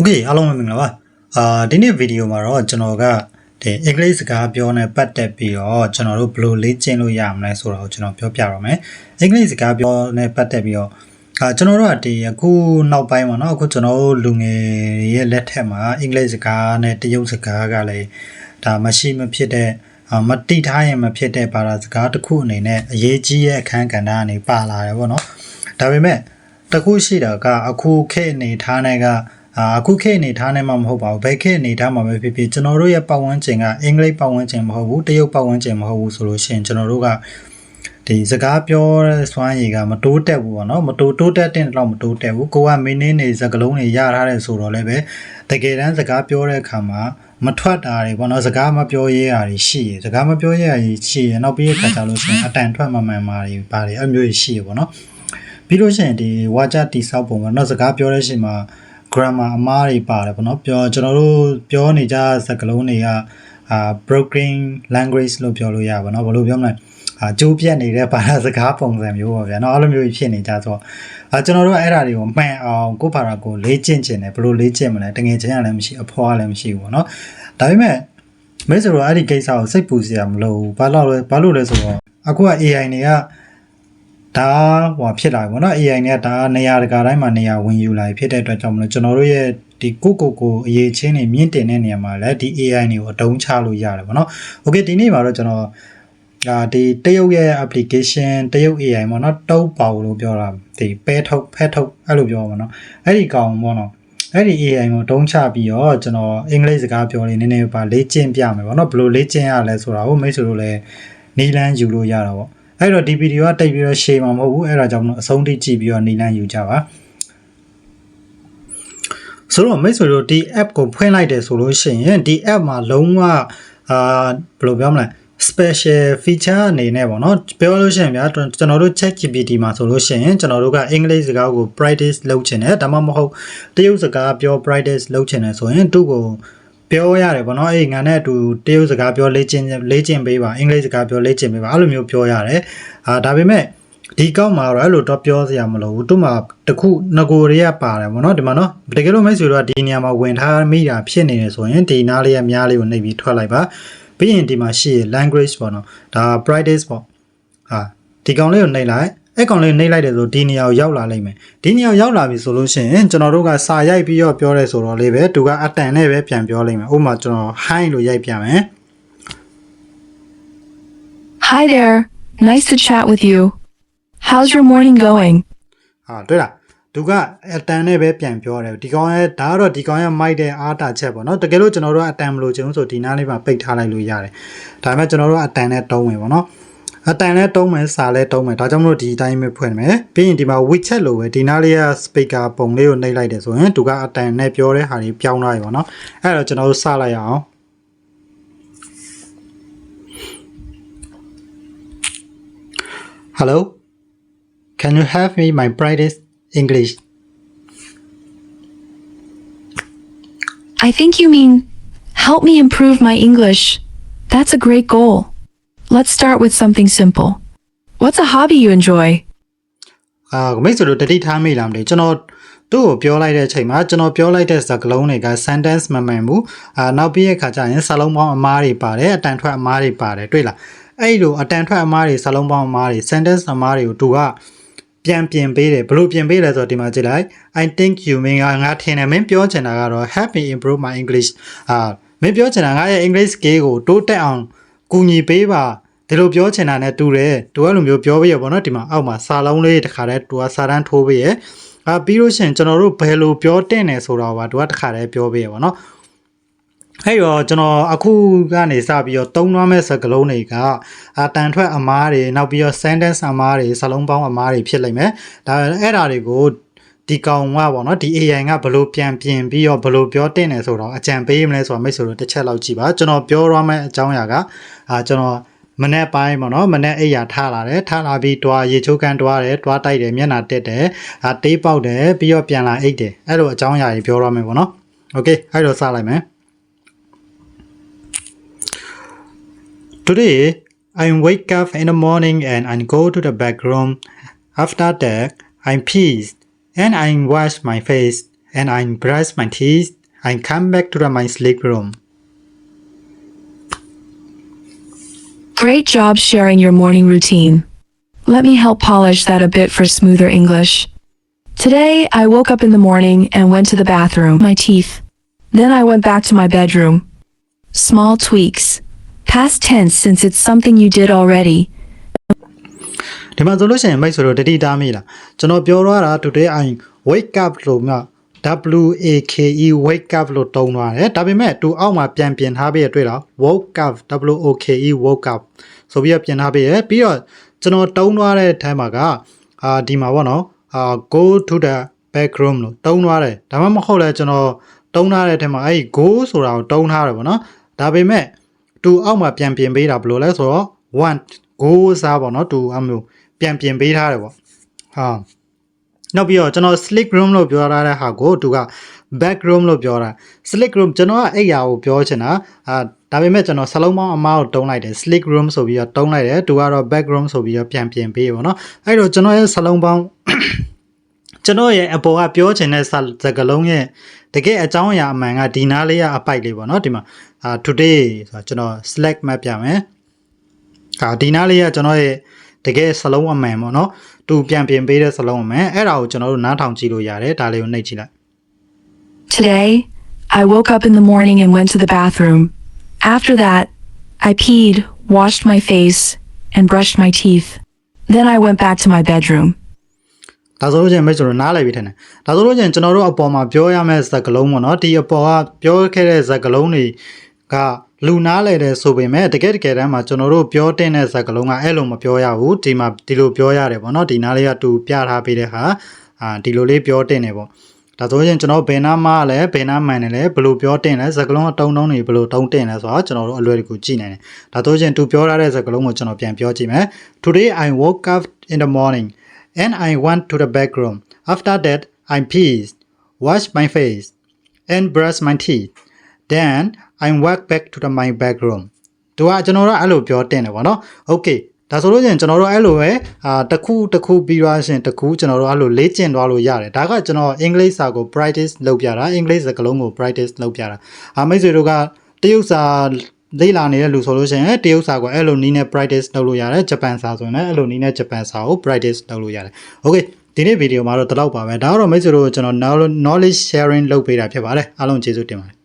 โอเคအားလုံးပဲမင်္ဂလာပါအာဒီနေ့ဗီဒီယိုမှာတော့ကျွန်တော်ကဒီအင်္ဂလိပ်စကားပြောနေပတ်သက်ပြီးတော့ကျွန်တော်တို့ဘယ်လိုလေ့ကျင့်လို့ရမလဲဆိုတာကိုကျွန်တော်ပြောပြပါမယ်အင်္ဂလိပ်စကားပြောနေပတ်သက်ပြီးတော့အာကျွန်တော်တို့ကဒီအခုနောက်ပိုင်းမှာเนาะအခုကျွန်တော်တို့လူငယ်တွေရဲ့လက်ထက်မှာအင်္ဂလိပ်စကားနဲ့တရုတ်စကားကလည်းဒါမရှိမဖြစ်တဲ့အာမတိထားရင်မဖြစ်တဲ့ဘာသာစကားတစ်ခုအနေနဲ့အရေးကြီးတဲ့အခန်းကဏ္ဍကနေပါလာတယ်ပေါ့နော်ဒါပေမဲ့ တခုရှိတာကအခုခေတ်အနေထားနဲ့က အာအခုခေတ်အနေထားနဲ့မှမဟုတ်ပါဘူးဘယ်ခေတ်အနေထားမှာပဲဖြစ်ဖြစ်ကျွန်တော်တို့ရဲ့ပတ်ဝန်းကျင်ကအင်္ဂလိပ်ပတ်ဝန်းကျင်မဟုတ်ဘူးတရုတ်ပတ်ဝန်းကျင်မဟုတ်ဘူးဆိုလို့ရှိရင်ကျွန်တော်တို့ကဒီစကားပြောတဲ့စွမ်းရည်ကမတိုးတက်ဘူးပေါ့နော်မတိုးတိုးတက်တဲ့တော့မတိုးတက်ဘူးကိုကမင်းင်းနေစကလုံးတွေရထားတယ်ဆိုတော့လည်းပဲတကယ်တမ်းစကားပြောတဲ့အခါမှာမထွက်တာတွေပေါ့နော်စကားမပြောရဲတာတွေရှိရယ်စကားမပြောရဲတာတွေရှိရယ်နောက်ပြီးရခါကြလို့ရှိရင်အတန်ထွက်မမှန်မှာတွေပါတယ်အဲ့မျိုးတွေရှိရယ်ပေါ့နော်ပြီးလို့ရှိရင်ဒီဝါကြတိဆောက်ပုံမှာတော့စကားပြောတဲ့ရှင်မှာ grammar အမားတွေပါတယ်ပေါ့နော်ပြောကျွန်တော်တို့ပြောနေကြစကားလုံးတွေကအာ broken language လို့ပြောလို့ရပါတော့ဘယ်လိုပြောမလဲအာကြိုးပြတ်နေတဲ့ဘာသာစကားပုံစံမျိုးပါဗျာเนาะအဲ့လိုမျိုးဖြစ်နေကြဆိုတော့အာကျွန်တော်တို့ကအဲ့ဒါတွေကိုမှန်အောင်ကိုယ့်ဘာသာကိုလေ့ကျင့်ကျင်တယ်ဘယ်လိုလေ့ကျင့်မလဲတကယ်ချင်းရလည်းမရှိအဖွားလည်းမရှိဘူးပေါ့เนาะဒါပေမဲ့မဲဆိုတော့အဲ့ဒီကိစ္စကိုစိတ်ပူစရာမလိုဘူးဘာလို့လဲဘာလို့လဲဆိုတော့အခုက AI တွေက ဒါဟိုဖြစ်လာပြီပေါ့နော် AI နဲ့ဒါနေရာတကာတိုင်းမှာနေရာဝင်ယူလာပြီဖြစ်တဲ့အတွက်ကြောင့်မလို့ကျွန်တော်တို့ရဲ့ဒီကိုကိုကိုအရေးချင်းတွေမြင့်တင်တဲ့နေရာမှာလည်းဒီ AI တွေကိုအတုံးချလို့ရတယ်ပေါ့နော်။ Okay ဒီနေ့မှာတော့ကျွန်တော်ဒါဒီတရုတ်ရဲ့ application တရုတ် AI ပေါ့နော်တုပ်ပေါလို့ပြောတာဒီပဲထုတ်ဖက်ထုတ်အဲ့လိုပြောပါတော့။အဲ့ဒီကောင်ပေါ့နော်။အဲ့ဒီ AI ကိုတုံးချပြီးတော့ကျွန်တော်အင်္ဂလိပ်စကားပြောလေးနည်းနည်းပါလေ့ကျင့်ပြမယ်ပေါ့နော်။ဘယ်လိုလေ့ကျင့်ရလဲဆိုတာကိုမိတ်ဆွေတို့လည်းနီလန်းယူလို့ရတာပေါ့။ အဲ့တော့ဒီဗီဒီယိုကတိတ်ပြီးတော့ရှေ့မှာမဟုတ်ဘူးအဲ့ဒါကြောင့်မလို့အဆုံးထိကြည့်ပြီးတော့နေလန်းယူကြပါဆိုတော့မိတ်ဆွေတို့ဒီ app ကိုဖွင့်လိုက်တယ်ဆိုလို့ရှိရင်ဒီ app မှာလုံးဝအာဘယ်လိုပြောမလဲ special feature အနေနဲ့ပေါ့နော်ပြောလို့ရှိရင်ဗျာကျွန်တော်တို့ chat GPT မှာဆိုလို့ရှိရင်ကျွန်တော်တို့ကအင်္ဂလိပ်စကားကို practice လုပ်ချင်တယ်ဒါမှမဟုတ်တရုတ်စကားပြော practice လုပ်ချင်တယ်ဆိုရင်သူ့ကို ပြောရတယ်ဗောနော်အေးငါနဲ့အတူတရုတ်စကားပြောလေ့ကျင့်လေ့ကျင့်ပေးပါအင်္ဂလိပ်စကားပြောလေ့ကျင့်ပေးပါအဲ့လိုမျိုးပြောရတယ်အာဒါပေမဲ့ဒီကောက်မှာတော့အဲ့လိုတော့ပြောစရာမလိုဘူးသူ့မှာတခုငကိုတွေကပါတယ်ဗောနော်ဒီမှာနော်တကယ်လို့မိတ်ဆွေတို့ကဒီနေရာမှာဝင်ထားမိတာဖြစ်နေတယ်ဆိုရင်ဒီနားလေးရများလေးကိုနှိပ်ပြီးထွက်လိုက်ပါပြီးရင်ဒီမှာရှိရ language ပေါ့နော်ဒါ practice ပေါ့ဟာဒီကောင်လေးကိုနှိပ်လိုက် အဲ့ကောင်လေးနှိပ်လိုက်တယ်ဆိုဒီနေရာကိုရောက်လာလိမ့်မယ်ဒီနေရာကိုရောက်လာပြီဆိုလို့ရှိရင်ကျွန်တော်တို့ကစာရိုက်ပြီးတော့ပြောရဲဆိုတော့လေးပဲသူကအတန်နဲ့ပဲပြန်ပြောလိမ့်မယ်ဥပမာကျွန်တော် hi လို့ရိုက်ပြန်မယ် Hi there. Nice to chat with you. How's your morning going? ဟာတွေ့လားသူကအတန်နဲ့ပဲပြန်ပြောတယ်ဒီကောင်ရဲ့ဒါကတော့ဒီကောင်ရဲ့မိုက်တဲ့အားတာချက်ပေါ့နော်တကယ်လို့ကျွန်တော်တို့ကအတန်မလို့ချင်ဘူးဆိုဒီနားလေးမှာပိတ်ထားလိုက်လို့ရတယ်ဒါပေမဲ့ကျွန်တော်တို့ကအတန်နဲ့တုံးမယ်ပေါ့နော် အတန်နဲ့တုံးမယ်စာလဲတုံးမယ်ဒါကြောင့်မလို့ဒီအတိုင်းပဲဖွင့်မယ်ပြီးရင်ဒီမှာ widget လို့ပဲဒီနားလေးက speaker ပုံလေးကိုနှိပ်လိုက်တယ်ဆိုရင်သူကအတန်နဲ့ပြောတဲ့ဟာတွေပြောင်းသွားပြီပေါ့နော်အဲ့တော့ကျွန်တော်တို့စလိုက်ရအောင် Hello Can you help me my brightest English I think you mean, help me improve my English. That's a great goal. Let's start with something simple. What's a hobby you enjoy? အာမိတ်ဆွေတို့တတိထားမိလားမသိကျွန်တော်သူ့ကိုပြောလိုက်တဲ့အချိန်မှာကျွန်တော်ပြောလိုက်တဲ့စကားလုံးတွေက sentence မမှန်ဘူးအာနောက်ပြီးရခါကျရင်စာလုံးပေါင်းအမားတွေပါတယ်အတန်ထွက်အမားတွေပါတယ်တွေ့လားအဲ့လိုအတန်ထွက်အမားတွေစာလုံးပေါင်းအမားတွေ sentence အမားတွေကိုသူကပြန်ပြင်ပေးတယ်ဘလို့ပြင်ပေးလဲဆိုတော့ဒီမှာကြည့်လိုက် I think you mean ငါငါထင်တယ်မင်းပြောချင်တာကတော့ help me improve my English အာမင်းပြောချင်တာငါရဲ့ English skill ကိုတိုးတက်အောင် ကူညီပေးပါဒီလိုပြောချင်တာနဲ့တူတယ်သူကလိုမျိုးပြောပေးရပေါ့နော်ဒီမှာအောက်မှာစာလုံးလေးတစ်ခါတည်းသူကစာတန်းထိုးပေးရအာပြီးလို့ရှိရင်ကျွန်တော်တို့ဘယ်လိုပြောတင်တယ်ဆိုတာကသူကတစ်ခါတည်းပြောပေးရပေါ့နော်အဲ့တော့ကျွန်တော်အခုကနေစပြီးတော့သုံးသွားမဲ့စကားလုံးတွေကအတန်ထွက်အမားတွေနောက်ပြီးတော့ sentence အမားတွေစလုံးပေါင်းအမားတွေဖြစ်လိမ့်မယ်ဒါအဲ့ဒါတွေကို ဒီကောင်ကပေါ့နော်ဒီ AI ကဘလို့ပြန်ပြင်ပြီးတော့ဘလို့ပြောတင်တယ်ဆိုတော့အကြံပေးမလဲဆိုတော့မိတ်ဆွေတို့တစ်ချက်လောက်ကြည့်ပါကျွန်တော်ပြောရမယ့်အကြောင်းအရာကအာကျွန်တော်မနေ့ပိုင်းပေါ့နော်မနေ့အိယာထားလာတယ်ထားလာပြီးတွားရေချိုးကန်တွားတယ်တွားတိုက်တယ်မျက်နှာတက်တယ်အာတေးပေါက်တယ်ပြီးတော့ပြန်လာအိတ်တယ်အဲ့လိုအကြောင်းအရာတွေပြောရမယ်ပေါ့နော်โอเคအဲ့တော့စလိုက်မယ် Today, I wake up in the morning and I go to the back room. After that, I pee and I wash my face and I brush my teeth I come back to my sleep room Great job sharing your morning routine. Let me help polish that a bit for smoother English. Today, I woke up in the morning and went to the bathroom, my teeth. Then I went back to my bedroom. Small tweaks. Past tense since it's something you did already. ဒီမှာဆိုလို့ရှိရင်မိတ်ဆိုတော့တတိတားမိလားကျွန်တော်ပြောတော့တာ today I wake up လို့မှ W A K E wake up လို့တုံးသွားတယ်ဒါပေမဲ့သူအောက်မှာပြန်ပြင်ထားပြီးရတွေ့တော့ woke up W O K E woke up ဆိုပြီးတော့ပြင်ထားပြီးရပြီးတော့ကျွန်တော်တုံးသွားတဲ့အဲမှာကအာဒီမှာပေါ့နော်အာ go to the backroom လို့တုံးသွားတယ်ဒါမှမဟုတ်လဲကျွန်တော်တုံးထားတဲ့အဲမှာအဲ့ go ဆိုတာကိုတုံးထားတယ်ပေါ့နော်ဒါပေမဲ့သူအောက်မှာပြန်ပြင်ပေးတာဘယ်လိုလဲဆိုတော့ want go စားပေါ့နော်သူအမျိုးပြန်ပြင်ပေးထားတယ်ပေါ့ဟာနောက်ပြီးတော့ကျွန်တော် slick room လို့ပြောထားတဲ့ဟာကိုသူက back room လို့ပြောတာ slick room ကျွန်တော်ကအဲ့ရာကိုပြောချင်တာအာဒါပေမဲ့ကျွန်တော်စလုံးပေါင်းအမားကိုတုံးလိုက်တယ် slick room ဆိုပြီးတော့တုံးလိုက်တယ်သူကတော့ back room ဆိုပြီးတော့ပြန်ပြင်ပေးပေါ့နော်အဲ့တော့ကျွန်တော်ရဲ့စလုံးပေါင်းကျွန်တော်ရဲ့အပေါ်ကပြောချင်တဲ့စကားလုံးရဲ့တကယ်အကြောင်းအရာအမှန်ကဒီနားလေးကအပိုက်လေးပေါ့နော်ဒီမှာအာ today ဆိုတာကျွန်တော် slack map ပြမယ် အာဒီနားလေးကကျွန်တော်ရဲ့တကယ်စလုံးအမှန်ပေါ့နော်သူပြန်ပြင်ပေးတဲ့စလုံးအမှန်အဲ့ဒါကိုကျွန်တော်တို့နားထောင်ကြည့်လို့ရတယ်ဒါလေးကိုနှိပ်ကြည့်လိုက် Today, I woke up in the morning and went to the bathroom. After that, I peed, washed my face, and brushed my teeth. Then I went back to my bedroom. ဒါဆိုလို့ချင်းမိတ်ဆွေတို့နားလည်ပြီထင်တယ်ဒါဆိုလို့ချင်းကျွန်တော်တို့အပေါ်မှာပြောရမယ့်စကားလုံးပေါ့နော်ဒီအပေါ်ကပြောခဲ့တဲ့စကားလုံးတွေက လူနားလည်တယ်ဆိုပေမဲ့တကယ်တကယ်တမ်းမှာကျွန်တော်တို့ပြောတဲ့စကားလုံးကအဲ့လိုမပြောရဘူးဒီမှာဒီလိုပြောရတယ်ပေါ့နော်ဒီနားလေးကတူပြထားပေးတဲ့ဟာအာဒီလိုလေးပြောတင်တယ်ပေါ့ဒါဆိုရင်ကျွန်တော်ဘယ်နာမှလဲဘယ်နာမှန်တယ်လဲဘယ်လိုပြောတင်လဲစကားလုံးအတုံးတုံးတွေဘယ်လိုတုံးတင်လဲဆိုတော့ကျွန်တော်တို့အလွယ်တကူကြည့်နိုင်တယ်ဒါဆိုရင်သူပြောထားတဲ့စကားလုံးကိုကျွန်တော်ပြန်ပြောကြည့်မယ် Today I woke up in the morning and I went to the bathroom. After that, I peed, washed my face, and brushed my teeth. Then I went back to the my bedroom. သူကကျွန်တော်တို့အဲ့လိုပြောတင်တယ်ဗောနော်။ Okay ဒါဆိုလို့ရှိရင်ကျွန်တော်တို့အဲ့လိုပဲအာတစ်ခုတစ်ခုပြီးသွားရှင်တစ်ခုကျွန်တော်တို့အဲ့လိုလေ့ကျင့်သွားလို့ရတယ်ဒါကကျွန်တော်အင်္ဂလိပ်စာကို practice လုပ်ပြတာအင်္ဂလိပ်စကားလုံးကို practice လုပ်ပြတာအာမိတ်ဆွေတို့ကတရုတ်စာလေ့လာနေတဲ့လူဆိုလို့ရှိရင်တရုတ်စာကိုအဲ့လိုနီးနဲ့ practice လုပ်လို့ရတယ်ဂျပန်စာဆိုရင်လည်းအဲ့လိုနီးနဲ့ဂျပန်စာကို practice လုပ်လို့ရတယ် okay ဒီနေ့ဗီဒီယိုမှာတော့ဒီလောက်ပါပဲဒါကတော့မိတ်ဆွေတို့ကျွန်တော် knowledge sharing လုပ်ပေးတာဖြစ်ပါတယ်အားလုံးကျေးဇူးတင်ပါတယ်